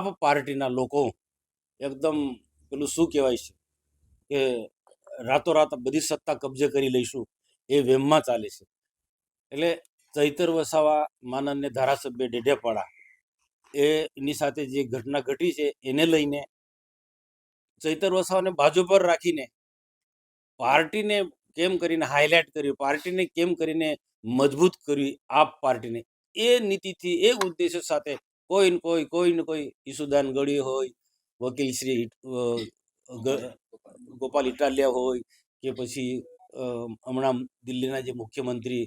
આપ પાર્ટીના લોકો એકદમ પેલું શું કહેવાય છે કે રાતોરાત બધી સત્તા કબજે કરી લઈશું એ વેમમાં ચાલે છે. એટલે ચૈતર વસાવા માનન્ય ધારાસભ્ય ડેઢેપાડા એની સાથે જે ઘટના ઘટી છે એને લઈને ચૈતર વસાવાને બાજુ પર રાખીને પાર્ટીને કેમ કરીને હાઇલાઇટ કર્યું, પાર્ટીને કેમ કરીને મજબૂત કરી આપ પાર્ટીને? એ નીતિથી, એ ઉદ્દેશ્ય સાથે કોઈ ને કોઈ કોઈ ને કોઈ ઈસુદાન ગળી હોય, વકીલ શ્રી ગોપાલ ઇટાલિયા હોય કે પછી હમણાં દિલ્હીના જે મુખ્યમંત્રી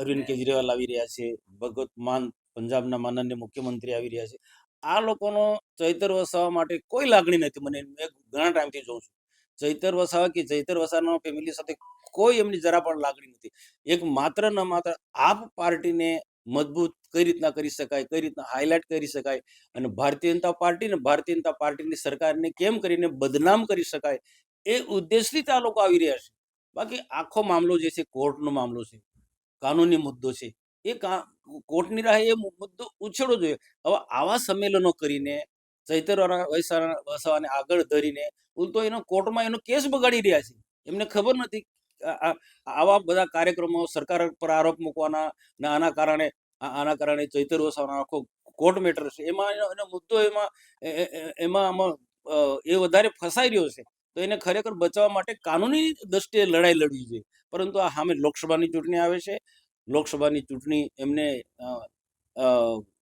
અરવિંદ કેજરીવાલ આવી રહ્યા છે ભગવત માન પંજાબના માનન્ય મુખ્યમંત્રી આવી રહ્યા છે, આ લોકોનો ચૈતર વસાવા માટે કોઈ લાગણી નથી. મને મેં ઘણા ટાઈમથી જોઉં છું. ચૈતર વસાવા કે ચૈતર વસાવાના ફેમિલી સાથે કોઈ એમની જરા પણ લાગણી નથી. એક માત્ર ન માત્ર આપ પાર્ટીને મજબૂત કઈ રીતના કરી શકાય, કઈ રીતના હાઇલાઇટ કરી શકાય અને ભારતીય જનતા પાર્ટી ને ભારતીય જનતા પાર્ટીની સરકારને કેમ કરીને બદનામ કરી શકાય એ ઉદ્દેશથી આ લોકો આવી રહ્યા છે. બાકી આખો મામલો જે છે કોર્ટનો મામલો છે, કાનૂની મુદ્દો છે, એ કોર્ટની રાહે એ મુદ્દો ઉછેડવો જોઈએ. હવે આવા સંમેલનો કરીને, ચૈતર વસાવાને આગળ ધરીને, ઉલટો એનો કોર્ટમાં એનો કેસ બગાડી રહ્યા છે. એમને ખબર નથી આવા બધા કાર્યક્રમો સરકાર પર આરોપ મૂકવાના આના કારણે આના કારણે ચૈતર વસાવાનો આખો કોર્ટ મેટર છે. એમાં એનો મુદ્દો એમાં એમાં આમાં એ વધારે ફસાઈ રહ્યો છે. તો એને ખરેખર બચાવવા માટે કાનૂની દ્રષ્ટિએ લડાઈ લડવી જોઈએ. પરંતુ આ સામે લોકસભાની ચૂંટણી આવે છે. લોકસભાની ચૂંટણી એમને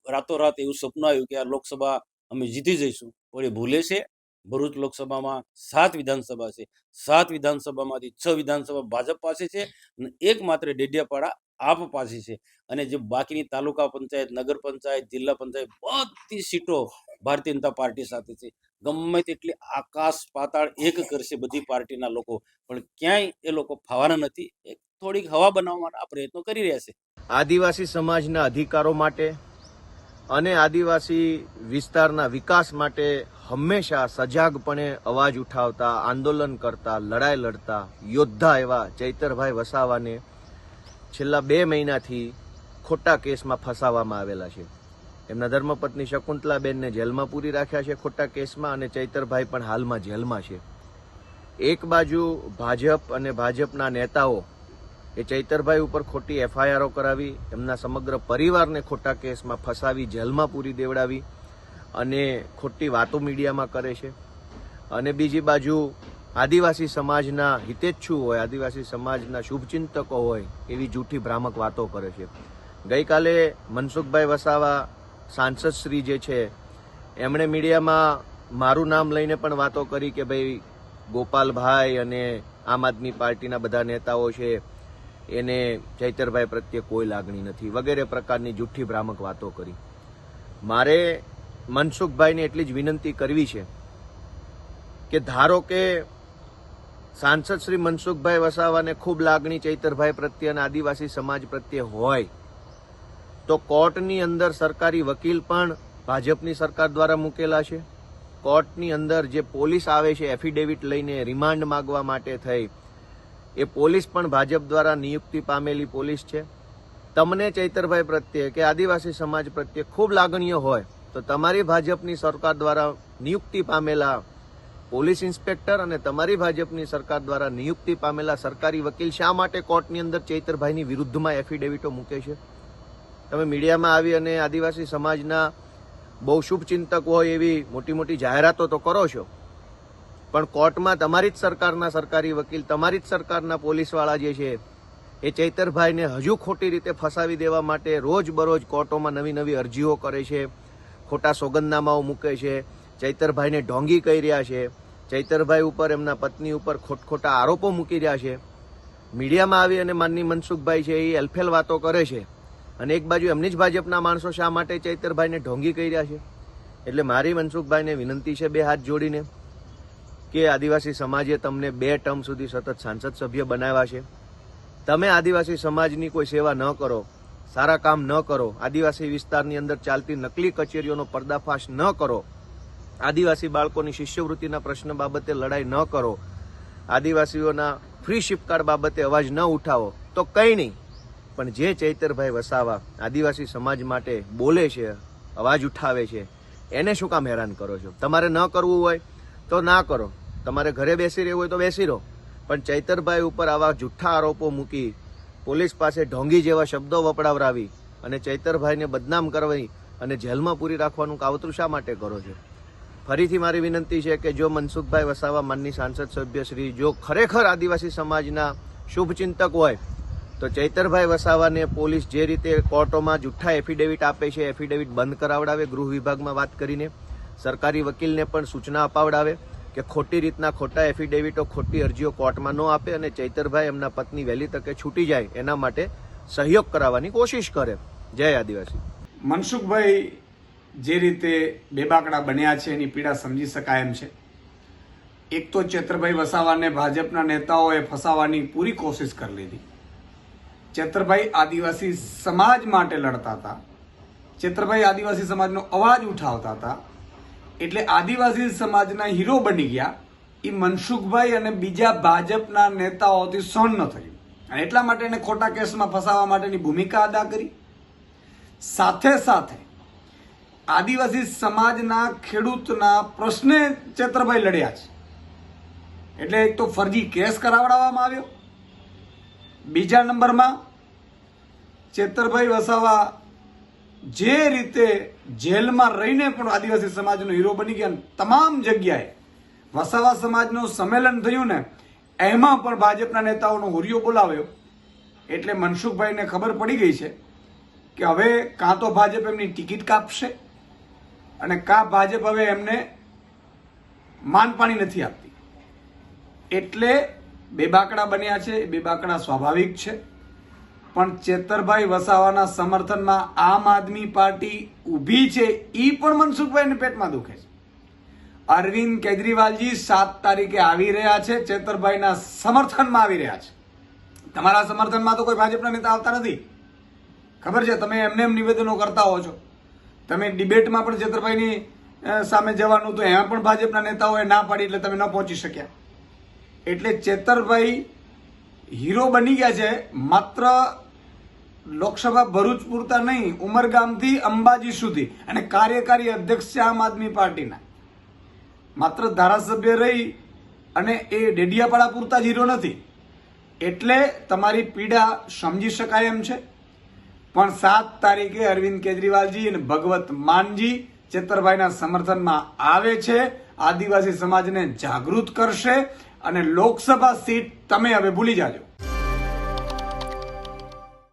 રાતોરાત એવું સપનું આવ્યું કે આ લોકસભા અમે જીતી જઈશું. પણ એ ભૂલે છે. ભરૂચ લોકસભામાં સાત વિધાનસભા છે. સાત વિધાનસભામાંથી છ વિધાનસભા ભાજપ પાસે છે અને એક માત્ર ડેડિયાપાડા આપ પાસે છે. અને જે બાકીની તાલુકા પંચાયત, નગર પંચાયત, જિલ્લા પંચાયત બધી સીટો ભારતીય જનતા પાર્ટી સાથે છે. ગમે તેટલી આકાશ પાતાળ એક કરશે બધી પાર્ટીના લોકો, પણ ક્યાંય એ લોકો ફાવાના નથી. એક થોડીક હવા બનાવવાના પ્રયત્નો કરી રહ્યા છે. આદિવાસી સમાજના અધિકારો માટે અને આદિવાસી વિસ્તારના વિકાસ માટે હંમેશા સજાગપણે અવાજ ઉઠાવતા, આંદોલન કરતા, લડાઈ લડતા યોદ્ધા એવા ચૈતરભાઈ વસાવાને છેલ્લા બે મહિનાથી ખોટા કેસમાં ફસાવવામાં આવેલા છે. એમના ધર્મપત્ની શકુંતલાબેનને જેલમાં પૂરી રાખ્યા છે ખોટા કેસમાં અને ચૈતરભાઈ પણ હાલમાં જેલમાં છે. એક બાજુ ભાજપ અને ભાજપના નેતાઓ એ ચૈતરભાઈ ઉપર ખોટી એફઆઈઆરો કરાવી, એમના સમગ્ર પરિવારને ખોટા કેસમાં ફસાવી, જેલમાં પૂરી દેવડાવી અને ખોટી વાતો મીડિયામાં કરે છે. અને બીજી બાજુ આદિવાસી સમાજના હિતેચ્છુ હોય, આદિવાસી સમાજના શુભચિંતકો હોય, એવી જૂઠી ભ્રામક વાતો કરે છે. ગઈકાલે મનસુખભાઈ વસાવા સાંસદ શ્રી જે છે, એમણે મીડિયામાં મારું નામ લઈને પણ વાતો કરી કે ભાઈ ગોપાલભાઈ અને આમ આદમી પાર્ટીના બધા નેતાઓ છે, એને ચૈતરભાઈ પ્રત્યે કોઈ લાગણી નથી, વગેરે પ્રકારની જૂઠી ભ્રામક વાતો કરી. મારે મનસુખભાઈને એટલી જ વિનંતી કરવી છે કે ધારો કે સાંસદ શ્રી મનસુખભાઈ વસાવાને ખૂબ લાગણી ચૈતરભાઈ પ્રત્યે અને આદિવાસી સમાજ પ્રત્યે હોય, તો કોર્ટની અંદર સરકારી વકીલ પણ ભાજપની સરકાર દ્વારા મૂકેલા છે. કોર્ટની અંદર જે પોલીસ આવે છે, એફિડેવિટ લઈને રિમાન્ડ માંગવા માટે થઈ, એ પોલીસ પણ ભાજપ દ્વારા નિયુક્તિ પામેલી પોલીસ છે. તમને ચૈતરભાઈ પ્રત્યે કે આદિવાસી સમાજ પ્રત્યે ખૂબ લાગણીઓ હોય તો તમારી ભાજપની સરકાર દ્વારા નિયુક્તિ પામેલા પોલીસ ઇન્સ્પેક્ટર અને તમારી ભાજપની સરકાર દ્વારા નિયુક્તિ પામેલા સરકારી વકીલ શા માટે કોર્ટની અંદર ચૈતરભાઈની વિરુદ્ધમાં એફિડેવિટો મૂકે છે? તમે મીડિયામાં આવી અને આદિવાસી સમાજના બહુ શુભચિંતક હોય એવી મોટી મોટી જાહેરાતો તો કરો છો. પણ કોર્ટમાં તમારી જ સરકારના સરકારી વકીલ, તમારી જ સરકારના પોલીસવાળા જે છે, એ ચૈતરભાઈને હજુ ખોટી રીતે ફસાવી દેવા માટે રોજ બરોજ કોર્ટોમાં નવી નવી અરજીઓ કરે છે. ખોટા સોગંદનામાઓ મૂકે છે. ચૈતરભાઈને ઢોંગી કહી રહ્યા છે. ચૈતરભાઈ ઉપર, એમના પત્ની ઉપર ખોટખોટા આરોપો મૂકી રહ્યા છે. મીડિયામાં આવી અને માનની મનસુખભાઈ છે એ અલફેલ વાતો કરે છે. અને એક બાજુ એમની જ ભાજપના માણસો શા માટે ચૈતરભાઈને ઢોંગી કહી રહ્યા છે? એટલે મારી મનસુખભાઈને વિનંતી છે બે હાથ જોડીને કે આદિવાસી સમાજે તમને બે ટર્મ સુધી સતત સાંસદ સભ્ય બનાવ્યા છે. તમે આદિવાસી સમાજની કોઈ સેવા ન કરો. સારા કામ ન કરો, આદિવાસી વિસ્તારની અંદર ચાલતી નકલી કચેરીઓનો પર્દાફાશ ન કરો, આદિવાસી બાળકોની શિષ્યવૃત્તિના પ્રશ્ન બાબતે લડાઈ ન કરો, આદિવાસીઓના ફ્રી શિપકાર્ડ બાબતે અવાજ ન ઉઠાવો, તો કંઈ નહીં. પણ જે ચૈતરભાઈ વસાવા આદિવાસી સમાજ માટે બોલે છે, અવાજ ઉઠાવે છે, એને શું કામ હેરાન કરો છો? તમારે ન કરવું હોય તો ના કરો. તમારે ઘરે બેસી રહેવું હોય તો બેસી રહો. પણ ચૈતરભાઈ ઉપર આવા જુઠ્ઠા આરોપો મૂકી પોલીસ પાસે ઢોંગી જેવા શબ્દો વપરાવરાવી અને ચૈતરભાઈને બદનામ કરવી અને જેલમાં પૂરી રાખવાનું કાવતરું શા માટે કરો છો? ફરીથી મારી વિનંતી છે કે જો મનસુખભાઈ વસાવા માનની સાંસદ સભ્ય શ્રી, જો ખરેખર આદિવાસી સમાજના શુભચિંતક હોય, તો ચૈતરભાઈ વસાવાને પોલીસ જે રીતે કોર્ટોમાં જુઠ્ઠા એફિડેવિટ આપે છે, એફિડેવિટ બંધ કરાવડાવે, ગૃહ વિભાગમાં વાત કરીને સરકારી વકીલને પણ સૂચના અપાવડાવે કે ખોટી રીતના ખોટા એફિડેવિટો ખોટી અરજીઓ કોર્ટમાં ન આપે અને ચૈતરભાઈ એમના પત્ની વહેલી તકે છૂટી જાય, એના માટે સહયોગ કરાવવાની કોશિશ કરે. જય આદિવાસી. મનસુખભાઈ જે રીતે બેબાકડા બન્યા છે, એની પીડા સમજી શકાય એમ છે. એક તો ચેતરભાઈ વસાવાને ભાજપના નેતાઓએ ફસાવાની પૂરી કોશિશ કરી લીધી. ચેતરભાઈ આદિવાસી સમાજ માટે લડતા હતા. ચેતરભાઈ આદિવાસી સમાજનો અવાજ ઉઠાવતા હતા. એટલે આદિવાસી સમાજના હીરો બની ગયા. એ મનસુખભાઈ અને બીજા ભાજપના નેતાઓથી સહન ન થયું. અને એટલા માટે એને ખોટા કેસમાં ફસાવવા માટેની ભૂમિકા અદા કરી. સાથે સાથે આદિવાસી સમાજના ખેડૂતના પ્રશ્ને ચેતરભાઈ લડ્યા છે. એટલે એક તો ફરજી કેસ કરાવડાવવામાં આવ્યો. બીજા નંબરમાં ચેતરભાઈ વસાવા જે રીતે જેલમાં રહીને પણ આદિવાસી સમાજનો હીરો બની ગયા તમામ જગ્યાએ વસાવા સમાજનું સંમેલન થયું ને, એમાં પણ ભાજપના નેતાઓનો હુરિયો બોલાવ્યો. એટલે મનસુખભાઈને ખબર પડી ગઈ છે કે હવે કાં તો ભાજપ એમની ટિકિટ કાપશે અને કાં ભાજપ હવે એમને માનપાણી નથી આપતી. એટલે બેબાકડા બન્યા છે એ બેબાકડા સ્વાભાવિક છે. પણ ચેતરભાઈ વસાવાના સમર્થનમાં આમ આદમી પાર્ટી ઊભી છે એ પણ મનસુખભાઈને પેટમાં દુખે છે. અરવિંદ કેજરીવાલજી સાત તારીખે આવી રહ્યા છે, ચેતરભાઈના સમર્થનમાં આવી રહ્યા છે. તમારા સમર્થનમાં તો કોઈ ભાજપના નેતા આવતા નથી. ખબર છે, તમે એમને એમ નિવેદનો કરતા હો છો. તમે ડિબેટમાં પણ ચેતરભાઈની સામે જવાનું તો એમાં પણ ભાજપના નેતાઓએ ના પાડી એટલે તમે ન પહોંચી શક્યા. એટલે ચેતરભાઈ હીરો બની ગયા છે, માત્ર લોકસભા ભરૂચ પૂરતા નહીં, ઉમરગામથી અંબાજી સુધી. અને કાર્યકારી અધ્યક્ષ છે આમ આદમી પાર્ટીના. માત્ર ધારાસભ્ય રહી અને એ ડેડિયાપાડા પૂરતા જ હીરો નથી. એટલે તમારી પીડા સમજી શકાય એમ છે. પણ સાત તારીખે અરવિંદ કેજરીવાલજી અને ભગવત માનજી ચેતરભાઈના સમર્થનમાં આવે છે. આદિવાસી સમાજને જાગૃત કરશે. અને લોકસભા સીટ તમે હવે ભૂલી જાજો.